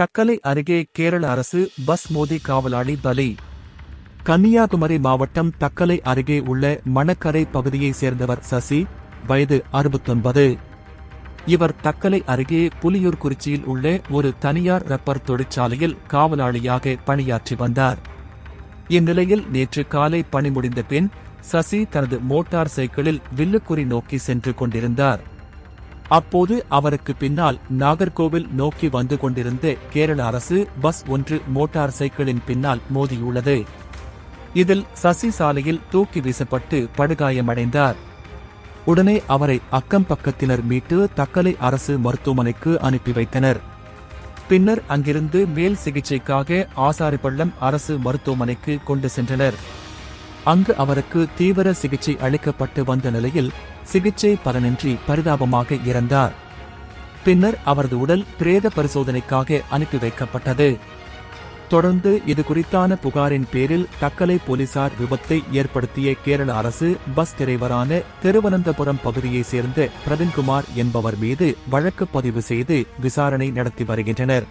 தக்கலை அருகே கேரள அரசு பஸ் மோதி காவலாளி பலி. கன்னியாகுமரி மாவட்டம் தக்கலை அருகே உள்ள மணக்கரை பகுதியைச் சேர்ந்தவர் சசி வயது அறுபத்தொன்பது. இவர் தக்கலை அருகே புலியூர் குறிச்சியில் உள்ள ஒரு தனியார் ரப்பர் தொழிற்சாலையில் காவலாளியாக பணியாற்றி வந்தார். இந்நிலையில் நேற்று காலை பணி முடிந்த பின் சசி தனது மோட்டார் சைக்கிளில் வில்லுக்குறி நோக்கி சென்று கொண்டிருந்தார். அப்போது அவருக்கு பின்னால் நாகர்கோவில் நோக்கி வந்து கொண்டிருந்த கேரள அரசு பஸ் ஒன்று மோட்டார் சைக்கிளின் பின்னால் மோதியுள்ளது. இதில் சசி சாலையில் தூக்கி வீசப்பட்டு படுகாயமடைந்தார். உடனே அவரை அக்கம் பக்கத்தினர் மீட்டு தக்கலை அரசு மருத்துவமனைக்கு அனுப்பி வைத்தனர். பின்னர் அங்கிருந்து மேல் சிகிச்சைக்காக ஆசாரிப்பள்ளம் அரசு மருத்துவமனைக்கு கொண்டு சென்றனர். அங்கு அவருக்கு தீவிர சிகிச்சை அளிக்கப்பட்டு வந்த நிலையில் சிகிச்சை பலனின்றி பரிதாபமாக இறந்தார். பின்னர் அவரது உடல் பிரேத பரிசோதனைக்காக அனுப்பி வைக்கப்பட்டது. தொடர்ந்து இது குறித்தான புகாரின் பேரில் தக்கலை போலீசார் விபத்தை ஏற்படுத்திய கேரள அரசு பஸ் டிரைவரான திருவனந்தபுரம் பகுதியைச் சேர்ந்த பிரவீன்குமார் என்பவர் மீது வழக்கு பதிவு செய்து விசாரணை நடத்தி வருகின்றனர்.